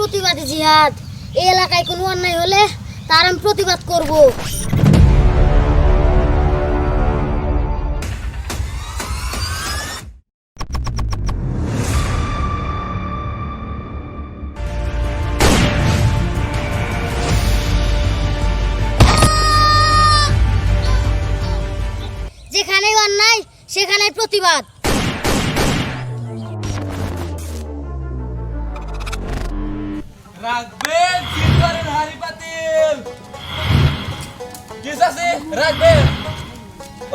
প্রতিবাদী জিহাদ। এই এলাকায় কোনো অন্যায় হলে তার আমি প্রতিবাদ করব। যেখানেই অন্যায়, সেখানেই প্রতিবাদ। রাখবেন সিলভারের হাড়ি পাতিল। কিস আছে? রাখবেন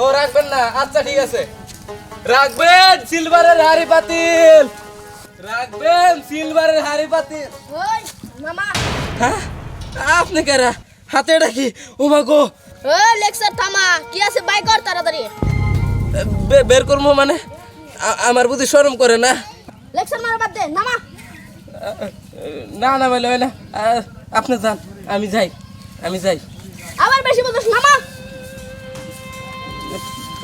ও রাখবেন না। আচ্ছা ঠিক আছে। রাখবেন সিলভারের হাড়ি পাতিল। রাখবেন সিলভারের হাড়ি পাতিল। ওই মামা। হ্যাঁ? আপনি কেরা? হাতে ডাকি ও মা গো। ও লেকচার থামা। কি আছে? বাই কর তাড়াতাড়ি। বের করব মানে? আমার বুদ্ধি শরম করে না? লেকচার মারা বাদ দে নামা। না না বলে না আপনি যান আমি যাই আমি যাই। আবার বেশি বলছিস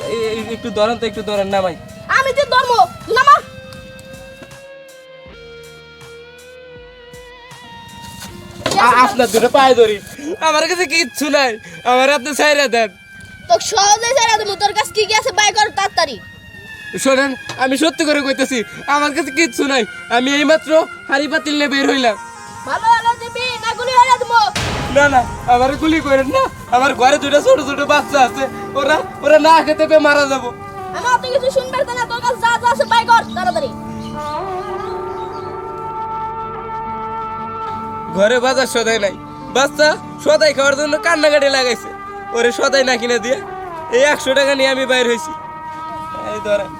এই- একটু ধরেন তো একটু ধরেন নামাই। আমি তুই ধর্ম নামা আপনার দুটো পায়ে ধরি। আমার কাছে কিচ্ছু নাই আমার আপনি ছাইরা দেন। তো সহজে যারা তুমি তোর কাছে কি কি আছে বাই কর তাড়াতাড়ি। শোনেন আমি সত্যি করে কইতেছি আমার কাছে কিচ্ছু নাই। আমি এইমাত্র হাড়ি পাতিল নিয়ে বের হইলাম। ভালো ভালো দিবি না গুলি দেবো না না আমার গুলি করেন না। আমার ঘরে দুটো ছোট ছোট বাচ্চা আছে ওরা ওরা না খেতে পেয়ে মারা যাব। আমি অত কিছু শুনবে না তোর কাছে যা যা আছে বাই কর তাড়াতাড়ি। ঘরে বাজার সদাই নাই। বাচ্চা সদাই খাওয়ার জন্য কান্নাকাটি লাগাইছে। ওরে সদাই না কিনে দিয়ে এই একশো টাকা নিয়ে আমি বাইর হয়েছি এই ধরেন।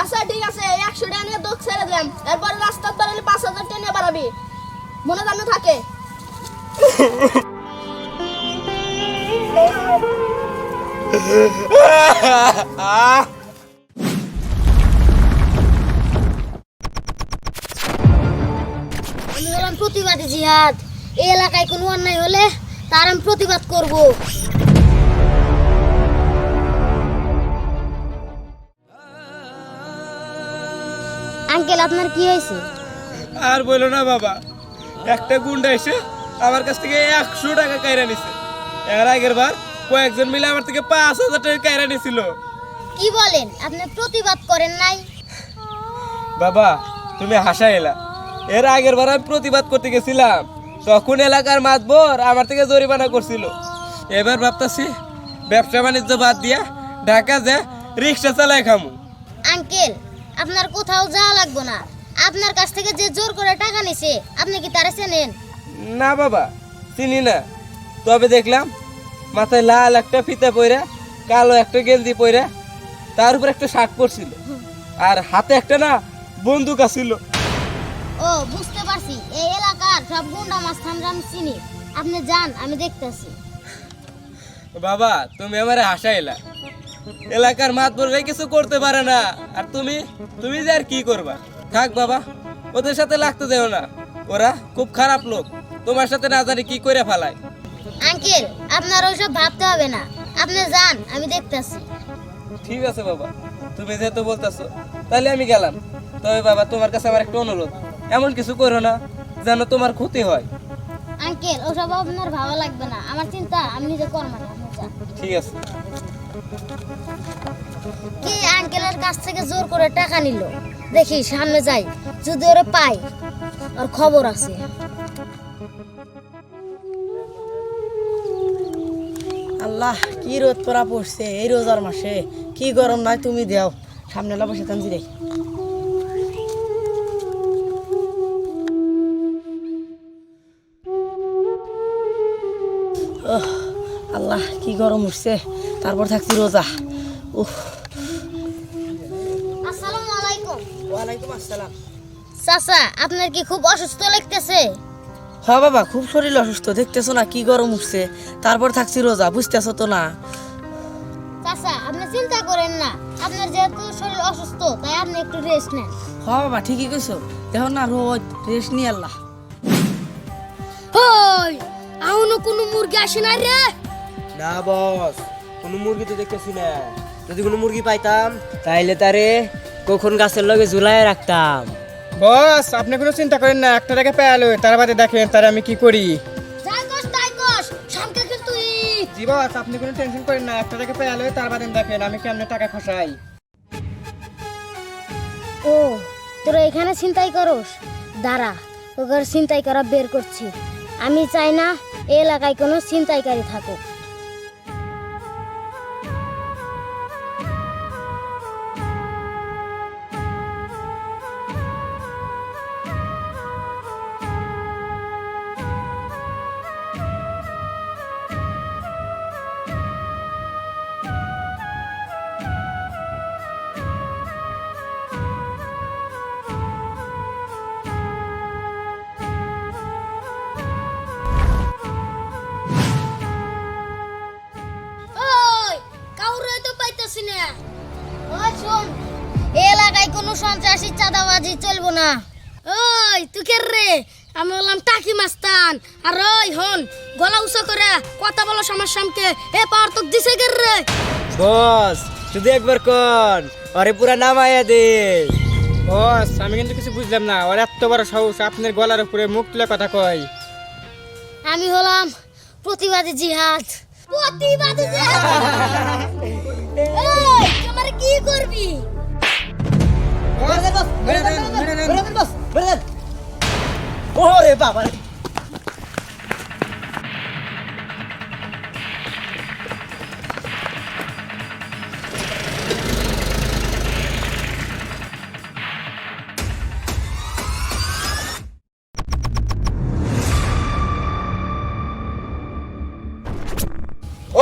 আচ্ছা ঠিক আছে একশো টাকা নিয়ে দোক ছেড়ে দিলাম এরপরে রাস্তার বেরোলে পাঁচ হাজার টাকা নিয়ে বাড়াবি। মনে জানো থাকে। প্রতিবাদী জিহাদ। এই এলাকায় কোনো অন্যায় হলে তার আমি প্রতিবাদ করব। আঙ্কেল আপনার কি হয়েছে? আর বলো না বাবা একটা গুন্ডা এসে আমার কাছ থেকে একশো টাকা কায়রা নিছে। এর আগের বার কয়েকজন মিলে আমার থেকে পাঁচ হাজার টাকা কায়রা নিছিল। কি বলেন? আপনি প্রতিবাদ করেন নাই। বাবা তুমি হাসা এলা। এর আগের বার আমি প্রতিবাদ করতে গেছিলাম। তখন এলাকার মাতবর আমার থেকে জরিমানা করছিল। এবার ভাবতাছি ব্যবসা বাণিজ্য বাদ দিয়া ঢাকা যে রিক্সা চালাই খামু। আঙ্কেল আপনার কোথাও যাওয়া লাগবে না। আপনার কাছ থেকে যে জোর করে টাকা নিছে আপনি কি তারা চেনেন? না বাবা চিনি না। তবে দেখলাম মাথায় লাল একটা ফিতা পইরা কালো একটা গেঞ্জি পইরা তার উপর একটা শার্ট পরছিল। আর হাতে একটা না বন্দুক আছিল। ও বুঝতে পারছি। এই এলাকার সব গুন্ডা মাছ আমি চিনি। আপনি যান আমি দেখতেছি। বাবা তুমি আমারে হাসাইলা। এলাকার মাতবরে কিছু করতে পারে না। আর তুমি? তুমি যে আর কি করবা? থাক বাবা ওদের সাথে লাগতে দেও না। ওরা খুব খারাপ লোক। তোমার সাথে না জানি কি করে ফেলায়। আঙ্কেল আপনার ওইসব ভাবতে হবে না। আপনি যান আমি দেখতেছি। ঠিক আছে বাবা তুমি যেহেতু বলতেছো তাহলে আমি গেলাম। তবে বাবা তোমার কাছে আমার একটা অনুরোধ। এমন কিছু করো না যেন তোমার ক্ষতি হয়। আঙ্কেল ওসব আপনার ভালো লাগবে না। আমার চিন্তা আমি নিজে কর্ম না ঠিক আছে। কি আঙ্কেলের কাছ থেকে জোর করে টাকা নিল? দেখি, সামনে যাই। যদি ওরে পাই আর খবর আছে। আল্লাহ, কি রোদ পড়া পড়ছে এই রোজার মাসে। কি গরম নাই, তুমি দেও। সামনে লা বসে তামজি আল্লাহ, কি গরম উঠছে। তারপর থাকছি রোজা। উহ আসসালামু আলাইকুম। ওয়ালাইকুম আসসালাম। চাচা আপনার কি খুব অসুস্থ লাগতেছে? হ্যাঁ বাবা খুব শরীর অসুস্থ। দেখতেছো না কি গরম উঠছে। তারপর থাকছি রোজা বুঝতেছো তো না? চাচা আপনি চিন্তা করেন না। আপনার যেহেতু শরীর অসুস্থ তাই আপনি একটু রেস্ট নেন। হ্যাঁ বাবা ঠিকই কইছো। দেখো না রোজ রেস্ট নি আল্লাহ। হই আউনো কোনো মুরগি আসে না রে? না বস। কোনো মুরগি তো দেখতেছি না। যদি কোনো মুরগি পাইতাম তাইলে তারে কখন গাছের লগে ঝুলাই রাখতাম। বস আপনি কোনো চিন্তা করেন না একটা টাকা পেয়ালো তার বাদে দেখেন তার আমি কি করি। জি বস আপনি কোনো টেনশন করেন না একটা টাকা পেয়ালো তার বাদে দেখেন আমি কেমনে টাকা খসাই। ও তোরা এখানে ছিনতাই করস? দাঁড়া ওদের ছিনতাই করা বের করছি। আমি চাই না এলাকায় কোনো ছিনতাইকারী থাকুক। সন্ত্রাসী চাঁদাবাজি চলবো না। ওই তুই কে রে? আমি বললাম টাকি মাস্তান। আর ওই হন গলা উঁচা করে কথা বলো আমার সামকে এ পাওয়ার তো দিছে কে রে? বস শুধু একবার কন আরে পুরা নামাইয়া দে। বস আমি কিন্তু কিছু বুঝলাম না ওর এত বড় সাহস আপনার গলার উপরে মুখ তুলে কথা কয়। আমি হলাম প্রতিবাদী জিহাদ। প্রতিবাদী যে ওই তোমার কি করবি? ওরে বাবা রে।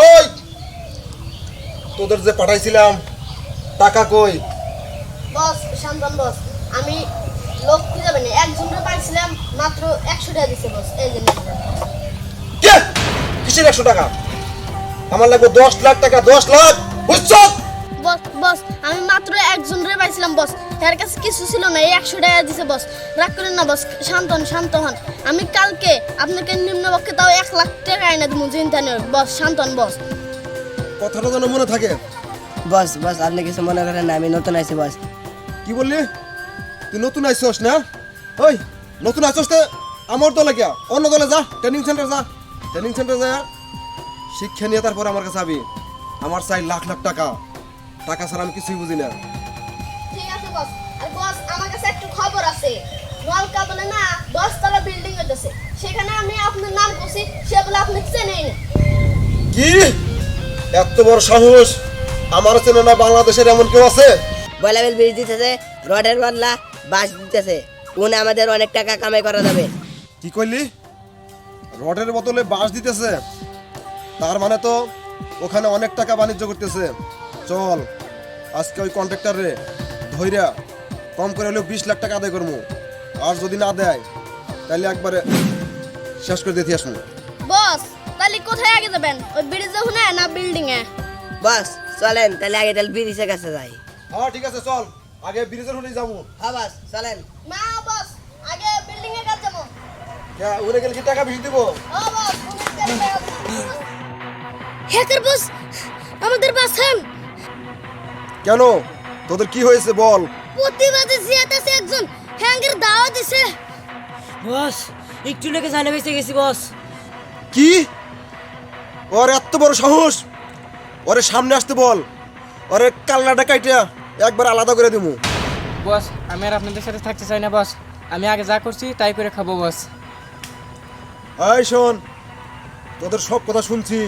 ওই তোদের যে পাঠাইছিলাম টাকা কই বস শান্তন বস। আমি লোক খুঁজে পাইনি। একজনকে পাইছিলাম মাত্র একশো টাকা দিছে বস। এই জন্য কিসের একশো টাকা? আমার লাগবে দশ লাখ টাকা দশ লাখ। বুঝছ? বস বস আমি মাত্র একজনরে পাইছিলাম বস। তার কাছে কিছু ছিল না এই একশো টাকা দিছে বস। রাগ করেন না বস। শান্ত হন শান্ত হন। আমি কালকে আপনাকে নিম্ন নিম্নপক্ষে তাও এক লাখ টাকা এনে দেবো চিন্তা নেই। বস শান্ত হন বস। কথাটা যেন মনে থাকে। বস বস আপনি কিছু মনে করেন না আমি নতুন আছি বস। কি বললি? তুই নতুন আইসস না? ওই নতুন আইসস তো আমার দলে কে অন্য দলে যা ট্রেনিং সেন্টার যা। ট্রেনিং সেন্টার যা শিক্ষা নিয়ে তারপর আমার কাছে আবি আমার চাই লাখ লাখ টাকা। টাকা ছাড়া আমি কিছুই বুঝি না। ঠিক আছে বস। আর বস আমার কাছে একটু খবর আছে। নলকা বলে না দশতলা বিল্ডিং হইতেছে। সেখানে আমি আপনার নাম করছি সে বলে আপনি চেনেই না। কি? এত বড় সাহস! আমার চেনে না বাংলাদেশের এমন কেউ আছে? বয়লাবেল ব্রিজ দিতেছে রডের বদলা বাস দিতেছে। উনি আমাদের অনেক টাকা কামাই করা যাবে। কি কইলি? রডের বদলে বাঁশ দিতেছে? তার মানে তো ওখানে অনেক টাকা বাণিজ্য করতেছে। চল আজকে ওই কন্ট্রাক্টর রে ধৈর্যা কম করে হলেও বিশ লাখ টাকা আদায় করব আর যদি না দেয় তাহলে একবারে শেষ করে দিতে আসব বস তাহলে কোথায় আগে যাবেন? ওই ব্রিজে হুনে না বিল্ডিং এ? বস চলেন তাহলে আগে তাহলে ব্রিজের কাছে যাই। হ্যাঁ ঠিক আছে চল। আগে ব্রিজের হলেই যাব। হ্যাঁ বাস চলেন। না বস আগে বিল্ডিং এ কাছে যাব। হ্যাঁ উড়ে গেলে কি টাকা বেশি দিব? ও বস হ্যাকার বস? আমাদের বাসন কেন? তোদের কি হয়েছে বল। প্রতিবাদী জিয়াত আছে একজন। হ্যাঙ্গের দাওয়া দিছে। বস একটু লেগে জানে বেঁচে গেছি বস। কি? ওর এত বড় সাহস? ওরে সামনে আসতে বল। ওরে কাল্লাটা কাইটা। একবার আলাদা করে দিমু। বস আমি আর আপনাদের সাথে থাকতে চাই না বস। আমি আগে যা করছি তাই করে খাব বস। এই শোন তোদের সব কথা শুনছি।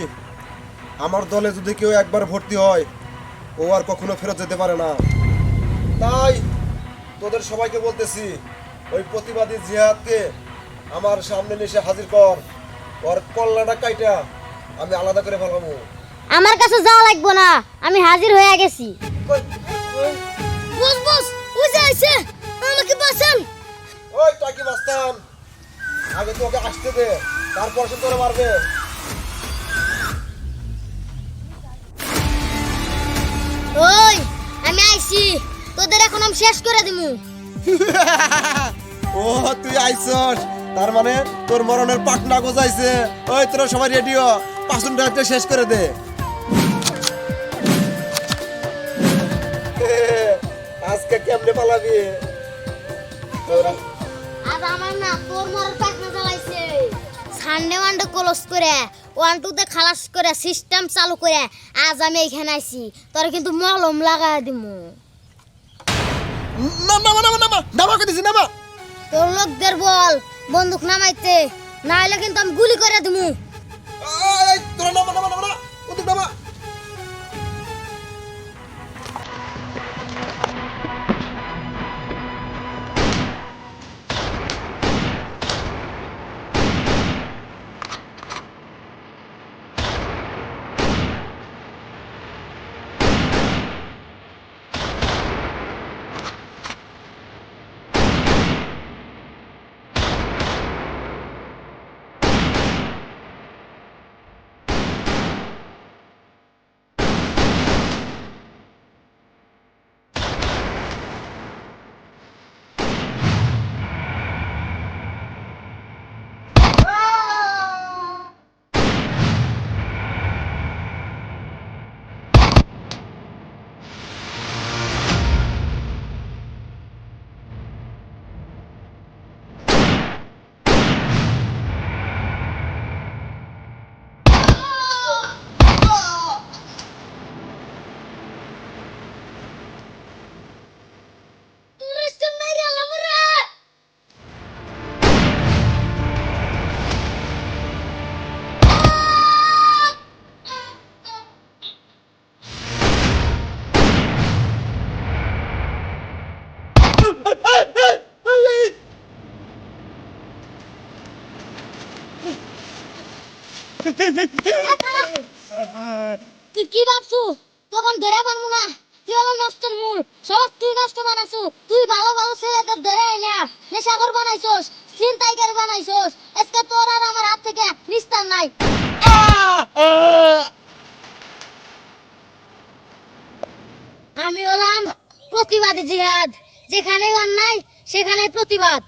আমার দলে যদি কেউ একবার ভর্তি হয় ও আর কখনো ফেরত যেতে পারে না। তাই তোদের সবাইকে বলতেছি ওই প্রতিবাদী জিহাদকে আমার সামনে এসে হাজির কর। ওর কল্লাটা কাইটা আমি আলাদা করে ফেলাবো। আমার কাছে যাওয়া লাগবো না আমি হাজির হয়ে গেছি। বস বস ওই যে আইছে আমাকে বাঁচান ওই টাকি মাস্তান আগে তোকে আসতে দে তারপর সে তোরে মারবে ওই আমি আইছি। তোদের এখন আমি শেষ করে দিমু ও তুই আইছস। তার মানে তোর মরণের পাটনা গোজাইছে। ওই তোরা সবাই রেডিও পাঁচন রাতে শেষ করে দে। আজকে কেমনে পালাবি? আর আমার না তোর মরার পাকনা জ্বালাইছে। সানডে মানডে ক্লোজ করে ওয়ান টুতে খালাস করে সিস্টেম চালু করে আজ আমি এখানে আইছি। তোর কিন্তু মলম লাগাই দিমু। না না না না না নামা। তোর লোকদের বল বন্দুক নামাইতে। নাইলে কিন্তু আমি গুলি করে দিমু। তোরা নামা নামা নামা না ওদিক নামা। তুই কি ভাবছু? তখন ধরে পারব না। তুই নষ্টের মূল? সব তুই নষ্ট বানাইছু। তুই ভালো ভালো ছেলেদের ধরে বানাইছস আজকে তোর আর আমার হাত থেকে নিস্তার নাই। আমি হলাম প্রতিবাদী জিহাদ। যেখানে অন্যায় সেখানে প্রতিবাদ।